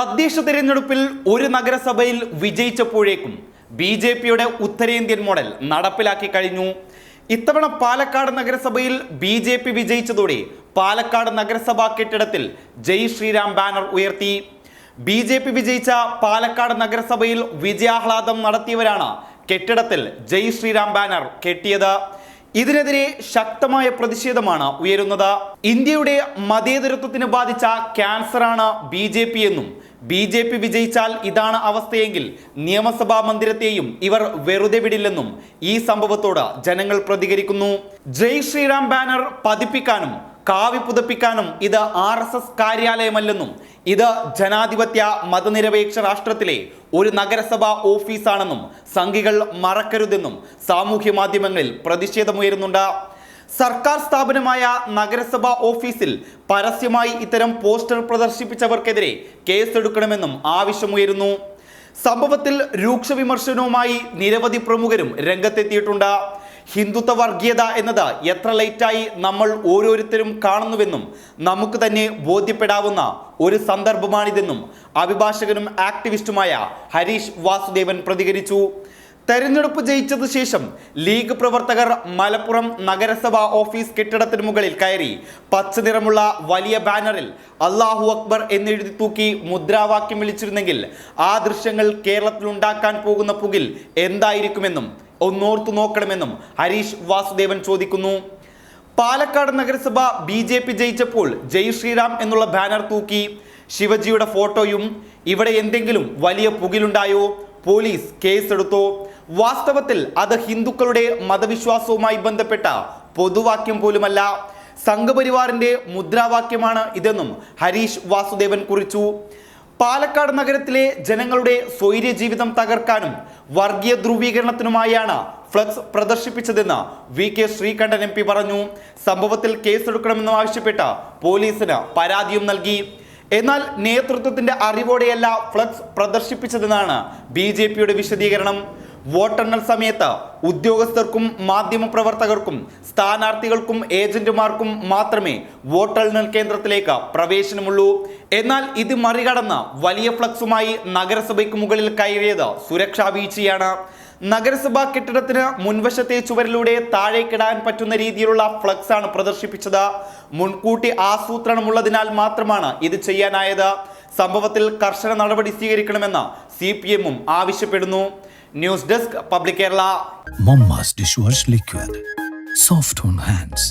തദ്ദേശ തിരഞ്ഞെടുപ്പിൽ ഒരു നഗരസഭയിൽ വിജയിച്ചപ്പോഴേക്കും ബി ജെ പിയുടെ ഉത്തരേന്ത്യൻ മോഡൽ നടപ്പിലാക്കി കഴിഞ്ഞു. ഇത്തവണ പാലക്കാട് നഗരസഭയിൽ ബി ജെ പി വിജയിച്ചതോടെ പാലക്കാട് നഗരസഭാ കെട്ടിടത്തിൽ ജയ് ശ്രീരാം ബാനർ ഉയർത്തി. ബി ജെ പി വിജയിച്ച പാലക്കാട് നഗരസഭയിൽ വിജയാഹ്ലാദം നടത്തിയവരാണ് കെട്ടിടത്തിൽ ജയ് ശ്രീരാം ബാനർ കെട്ടിയത്. ഇതിനെതിരെ ശക്തമായ പ്രതിഷേധമാണ് ഉയരുന്നത്. ഇന്ത്യയുടെ മതേതരത്വത്തിന് ബാധിച്ച ക്യാൻസറാണ് ബി ജെ പി എന്നും ബി ജെ പി വിജയിച്ചാൽ ഇതാണ് അവസ്ഥയെങ്കിൽ നിയമസഭാ മന്ദിരത്തെയും ഇവർ വെറുതെ വിടില്ലെന്നും ഈ സംഭവത്തോട് ജനങ്ങൾ പ്രതികരിക്കുന്നു. ജയ് ശ്രീറാം ബാനർ പതിപ്പിക്കാനും കാവി പുതപ്പിക്കാനും ഇത് ആർ എസ് എസ് കാര്യാലയമല്ലെന്നും ഇത് ജനാധിപത്യ മതനിരപേക്ഷ രാഷ്ട്രത്തിലെ ഒരു നഗരസഭാ ഓഫീസാണെന്നും സംഘികൾ മറക്കരുതെന്നും സാമൂഹ്യ മാധ്യമങ്ങളിൽ പ്രതിഷേധമുയരുന്നുണ്ട്. സർക്കാർ സ്ഥാപനമായ നഗരസഭാ ഓഫീസിൽ പരസ്യമായി ഇത്തരം പോസ്റ്റർ പ്രദർശിപ്പിച്ചവർക്കെതിരെ കേസെടുക്കണമെന്നും ആവശ്യമുയരുന്നു. സംഭവത്തിൽ രൂക്ഷ വിമർശനവുമായി നിരവധി പ്രമുഖരും രംഗത്തെത്തിയിട്ടുണ്ട്. ഹിന്ദുത്വ വർഗീയത എന്നത് എത്ര ലൈറ്റായി നമ്മൾ ഓരോരുത്തരും കാണുന്നുവെന്നും നമുക്ക് തന്നെ ബോധ്യപ്പെടാവുന്ന ഒരു സന്ദർഭമാണിതെന്നും അഭിഭാഷകനും ആക്ടിവിസ്റ്റുമായ ഹരീഷ് വാസുദേവൻ പ്രതികരിച്ചു. തെരഞ്ഞെടുപ്പ് ജയിച്ചത് ശേഷം ലീഗ് പ്രവർത്തകർ മലപ്പുറം നഗരസഭാ ഓഫീസ് കെട്ടിടത്തിന് മുകളിൽ കയറി പച്ച നിറമുള്ള വലിയ ബാനറിൽ അള്ളാഹു അക്ബർ എന്നെഴുതി തൂക്കി മുദ്രാവാക്യം വിളിച്ചിരുന്നെങ്കിൽ ആ ദൃശ്യങ്ങൾ കേരളത്തിൽ ഉണ്ടാക്കാൻ പോകുന്ന പുകിൽ എന്തായിരിക്കുമെന്നും ഒന്നോർത്തു നോക്കണമെന്നും ഹരീഷ് വാസുദേവൻ ചോദിക്കുന്നു. പാലക്കാട് നഗരസഭ ബി ജെ പി ജയിച്ചപ്പോൾ ജയ് ശ്രീറാം എന്നുള്ള ബാനർ തൂക്കി ശിവജിയുടെ ഫോട്ടോയും ഇവിടെ എന്തെങ്കിലും വലിയ പുകിലുണ്ടായോ? പോലീസ് കേസെടുത്തോ? വാസ്തവത്തിൽ അത് ഹിന്ദുക്കളുടെ മതവിശ്വാസവുമായി ബന്ധപ്പെട്ട പൊതുവാക്യം പോലുമല്ല. സംഘപരിവാറിന്റെ മുദ്രാവാക്യമാണ് ഇതെന്നും ഹരീഷ് വാസുദേവൻ കുറിച്ചു. പാലക്കാട് നഗരത്തിലെ ജനങ്ങളുടെ സ്വൈര്യ ജീവിതം തകർക്കാനും വർഗീയ ധ്രുവീകരണത്തിനുമായാണ് flex പ്രദർശിപ്പിച്ചതെന്ന് V K Sreekandan M P പറഞ്ഞു. സംഭവത്തിൽ കേസെടുക്കണമെന്നും ആവശ്യപ്പെട്ട പോലീസിന് പരാതിയും നൽകി. എന്നാൽ നേതൃത്വത്തിന്റെ അറിവോടെയല്ല ഫ്ലക്സ് പ്രദർശിപ്പിച്ചതെന്നാണ് ബി വിശദീകരണം. വോട്ടെണ്ണൽ സമയത്ത് ഉദ്യോഗസ്ഥർക്കും മാധ്യമപ്രവർത്തകർക്കും സ്ഥാനാർത്ഥികൾക്കും ഏജന്റുമാർക്കും മാത്രമേ വോട്ടെണ്ണൽ കേന്ദ്രത്തിലേക്ക് പ്രവേശനമുള്ളൂ. എന്നാൽ ഇത് മറികടന്ന് വലിയ ഫ്ലക്സുമായി നഗരസഭയ്ക്ക് മുകളിൽ കയറിയത് സുരക്ഷാ വീഴ്ചയാണ്. നഗരസഭാ കെട്ടിടത്തിന് മുൻവശത്തെ ചുവരിലൂടെ താഴേക്കിടാൻ പറ്റുന്ന രീതിയിലുള്ള ഫ്ലക്സ് ആണ് പ്രദർശിപ്പിച്ചത്. മുൻകൂട്ടി ആസൂത്രണമുള്ളതിനാൽ മാത്രമാണ് ഇത് ചെയ്യാനായത്. സംഭവത്തിൽ കർശന നടപടി സ്വീകരിക്കണമെന്ന് സി ആവശ്യപ്പെടുന്നു. News desk public Kerala Momma's dishwash liquid. Soft on hands.